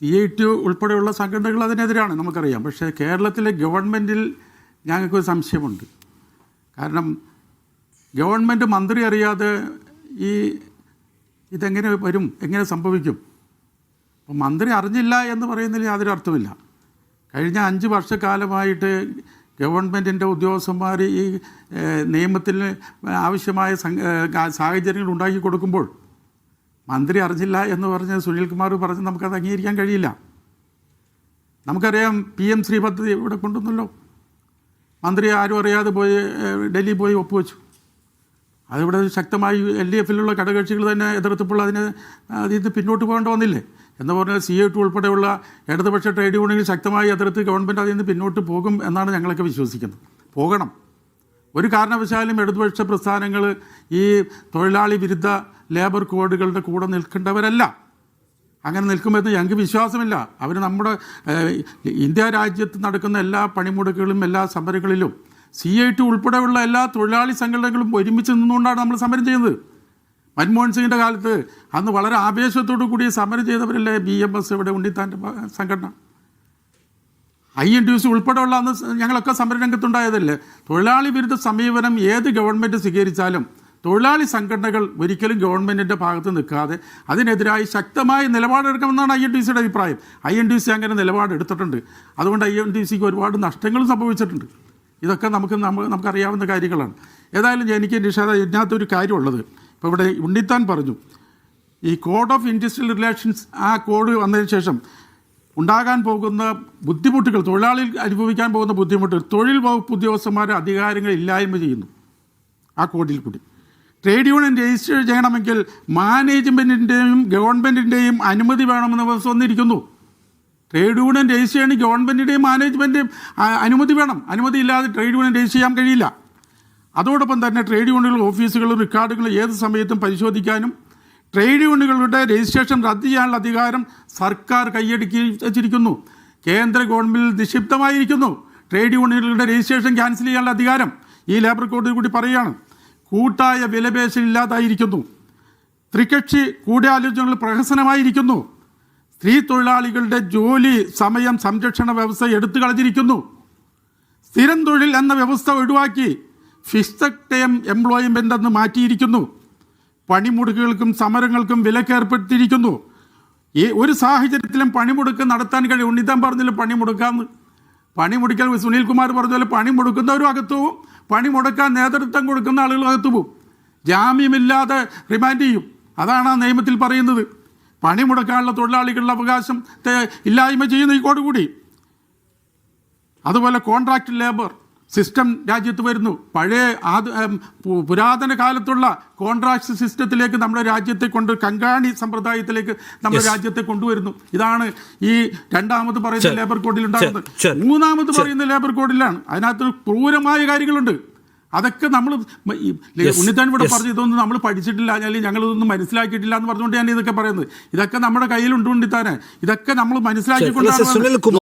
C I T ഉൾപ്പെടെയുള്ള സംഘടനകൾ അതിനെതിരാണ് നമുക്കറിയാം. പക്ഷേ കേരളത്തിലെ ഗവൺമെന്റിൽ ഞങ്ങൾക്കൊരു സംശയമുണ്ട്. കാരണം ഗവൺമെന്റ് മന്ത്രി അറിയാതെ ഈ ഇതെങ്ങനെ വരും എങ്ങനെ സംഭവിക്കും? അപ്പം മന്ത്രി അറിഞ്ഞില്ല എന്ന് പറയുന്നതിൽ യാതൊരു അർത്ഥമില്ല കഴിഞ്ഞ അഞ്ച് വർഷക്കാലമായിട്ട് ഗവൺമെന്റിന്റെ ഉദ്യോഗസ്ഥന്മാർ ഈ നിയമത്തിന് ആവശ്യമായ സാഹചര്യങ്ങൾ ഉണ്ടാക്കി കൊടുക്കുമ്പോൾ മന്ത്രി അറിഞ്ഞില്ല എന്ന് പറഞ്ഞ് സുനിൽകുമാർ പറഞ്ഞ് നമുക്കത് അംഗീകരിക്കാൻ കഴിയില്ല. നമുക്കറിയാം പി എം ശ്രീ പദ്ധതി ഇവിടെ കൊണ്ടുവന്നല്ലോ. മന്ത്രി ആരും അറിയാതെ പോയി ഡൽഹി പോയി ഒപ്പുവെച്ചു. അതിവിടെ ശക്തമായി എൽ ഡി എഫിലുള്ള ഘടകകക്ഷികൾ തന്നെ എതിർത്തപ്പോൾ അതിന് നിന്ന് പിന്നോട്ട് പോകേണ്ട വന്നില്ലേ? എന്ന് പറഞ്ഞാൽ സി എ ടു ഉൾപ്പെടെയുള്ള ഇടതുപക്ഷ ട്രേഡ് യൂണിയൻ ശക്തമായി എതിർത്ത് ഗവൺമെന്റ് അതിൽ നിന്ന് പിന്നോട്ട് പോകും എന്നാണ് ഞങ്ങളൊക്കെ വിശ്വസിക്കുന്നത്. പോകണം. ഒരു കാരണവശാലും ഇടതുപക്ഷ പ്രസ്ഥാനങ്ങൾ ഈ തൊഴിലാളി വിരുദ്ധ ലേബർ കോഡുകളുടെ കൂടെ നിൽക്കേണ്ടവരല്ല. അങ്ങനെ നിൽക്കുമ്പോൾ ഞങ്ങൾക്ക് വിശ്വാസമില്ല. അവർ നമ്മുടെ ഇന്ത്യ രാജ്യത്ത് നടക്കുന്ന എല്ലാ പണിമുടക്കുകളും എല്ലാ സമരങ്ങളിലും സി ഐ ടി ഉൾപ്പെടെയുള്ള എല്ലാ തൊഴിലാളി സംഘടനകളും ഒരുമിച്ച് നിന്നുകൊണ്ടാണ് നമ്മൾ സമരം ചെയ്യുന്നത്. മൻമോഹൻ സിംഗിന്റെ കാലത്ത് അന്ന് വളരെ ആവേശത്തോടു കൂടി സമരം ചെയ്തവരല്ലേ ബി എം എസ് ഇവിടെ ഉണ്ണിത്താന്റെ സംഘടന? ഐ എൻ ടി സി ഉൾപ്പെടെയുള്ള അന്ന് ഞങ്ങളൊക്കെ സമരരംഗത്തുണ്ടായതല്ലേ? തൊഴിലാളി വിരുദ്ധ സമീപനം ഏത് ഗവൺമെന്റ് സ്വീകരിച്ചാലും തൊഴിലാളി സംഘടനകൾ ഒരിക്കലും ഗവൺമെന്റിന്റെ ഭാഗത്ത് നിൽക്കാതെ അതിനെതിരായി ശക്തമായ നിലപാടെടുക്കണമെന്നാണ് ഐ എൻ ടി സിയുടെ അഭിപ്രായം. ഐ എൻ ടി സി അങ്ങനെ നിലപാടെടുത്തിട്ടുണ്ട്. അതുകൊണ്ട് ഐ എൻ ടി സിക്ക് ഒരുപാട് നഷ്ടങ്ങളും സംഭവിച്ചിട്ടുണ്ട്. ഇതൊക്കെ നമുക്ക് നമുക്കറിയാവുന്ന കാര്യങ്ങളാണ്. ഏതായാലും എനിക്ക് നിഷാദ ഇതിനകത്തൊരു കാര്യമുള്ളത്. ഇപ്പോൾ ഇവിടെ ഉണ്ണിത്താൻ പറഞ്ഞു. ഈ കോഡ് ഓഫ് ഇൻഡസ്ട്രിയൽ റിലേഷൻസ് ആ കോഡ് വന്നതിന് ശേഷം ഉണ്ടാകാൻ പോകുന്ന ബുദ്ധിമുട്ടുകൾ തൊഴിലാളികൾ അനുഭവിക്കാൻ പോകുന്ന ബുദ്ധിമുട്ടുകൾ തൊഴിൽ വകുപ്പ് ഉദ്യോഗസ്ഥന്മാരെ അധികാരങ്ങൾ ഇല്ലായ്മ ചെയ്യുന്നു. ആ കോഡിൽ കൂടി. ട്രേഡ് യൂണിയൻ രജിസ്റ്റർ ചെയ്യണമെങ്കിൽ മാനേജ്മെന്റിന്റെയും ഗവൺമെന്റിന്റെയും അനുമതി വേണമെന്ന് വന്നിരിക്കുന്നു. ട്രേഡ് യൂണിയൻ രജിസ്റ്റർ ചെയ്യണമെങ്കിൽ ഗവൺമെന്റിന്റെയും മാനേജ്മെന്റും അനുമതി വേണം. അനുമതി ഇല്ലാതെ ട്രേഡ് യൂണിയൻ രജിസ്റ്റർ ചെയ്യാൻ കഴിയില്ല. അതോടൊപ്പം തന്നെ ട്രേഡ് യൂണിയൻ ഓഫീസുകളും റെക്കോർഡുകളും ഏത് സമയത്തും പരിശോധിക്കാനും ട്രേഡ് യൂണിയനുകളുടെ രജിസ്ട്രേഷൻ റദ്ദ് ചെയ്യാനുള്ള അധികാരം സർക്കാർ കൈയടക്കി വെച്ചിരിക്കുന്നു. കേന്ദ്ര ഗവൺമെന്റിൽ നിക്ഷിപ്തമായിരിക്കുന്നു. ട്രേഡ് യൂണിയനുകളുടെ രജിസ്ട്രേഷൻ ക്യാൻസൽ ചെയ്യാനുള്ള അധികാരം. ഈ ലേബർ കോഡിൽ കൂടി പറയുകയാണ്. കൂട്ടായ വിലപേശൽ ഇല്ലാതായിരിക്കുന്നു ത്രികക്ഷി കൂടിയാലോചനകൾ പ്രഹസനമായിരിക്കുന്നു. സ്ത്രീ തൊഴിലാളികളുടെ ജോലി സമയം സംരക്ഷണ വ്യവസ്ഥ എടുത്തു കളഞ്ഞിരിക്കുന്നു. സ്ഥിരം തൊഴിൽ എന്ന വ്യവസ്ഥ ഒഴിവാക്കി ഫിക്സഡ് ടൈം എംപ്ലോയ്മെന്റ് എന്ന് മാറ്റിയിരിക്കുന്നു. പണിമുടക്കുകൾക്കും സമരങ്ങൾക്കും വിലക്കേർപ്പെടുത്തിയിരിക്കുന്നു. ഈ ഒരു സാഹചര്യത്തിലും പണിമുടക്ക് നടത്താൻ കഴിയും. ഉണ്ണിതം പറഞ്ഞില്ല പണിമുടക്കാന്ന്? പണിമുടിക്കൽ സുനിൽകുമാർ പറഞ്ഞ പോലെ പണി മുടക്കുന്നവരും അകത്തു പോവും പണി മുടക്കാൻ നേതൃത്വം കൊടുക്കുന്ന ആളുകൾ അകത്തു പോവും ജാമ്യമില്ലാതെ റിമാൻഡ് ചെയ്യും. അതാണ് ആ നിയമത്തിൽ പറയുന്നത്. പണി മുടക്കാനുള്ള തൊഴിലാളികളുടെ അവകാശം ഇല്ലായ്മ ചെയ്യുന്ന ഈ കോടുകൂടി അതുപോലെ കോൺട്രാക്ട് ലേബർ സിസ്റ്റം രാജ്യത്ത് വരുന്നു. പഴയ ആ പുരാതന കാലത്തുള്ള കോൺട്രാക്ട് സിസ്റ്റത്തിലേക്ക് നമ്മുടെ രാജ്യത്തെ കൊണ്ട് കങ്കാണി സമ്പ്രദായത്തിലേക്ക് നമ്മുടെ രാജ്യത്തെ കൊണ്ടുവരുന്നു. ഇതാണ് ഈ രണ്ടാമത് പറയുന്ന ലേബർ കോഡിൽ ഉണ്ടാകുന്നത്. മൂന്നാമത് പറയുന്ന ലേബർ കോഡിലാണ് അതിനകത്ത് ക്രൂരമായ കാര്യങ്ങളുണ്ട്. അതൊക്കെ നമ്മൾ. ഉണ്ണിത്താൻ ഇവിടെ പറഞ്ഞു ഇതൊന്നും നമ്മൾ പഠിച്ചിട്ടില്ല. അല്ലെങ്കിൽ ഞങ്ങൾ ഇതൊന്നും മനസ്സിലാക്കിയിട്ടില്ല എന്ന് പറഞ്ഞുകൊണ്ട് ഞാൻ ഇതൊക്കെ പറയുന്നത്. ഇതൊക്കെ നമ്മുടെ കയ്യിലുണ്ട് ഉണ്ണിത്താനെ. ഇതൊക്കെ നമ്മൾ. മനസ്സിലാക്കിക്കൊണ്ടാണ്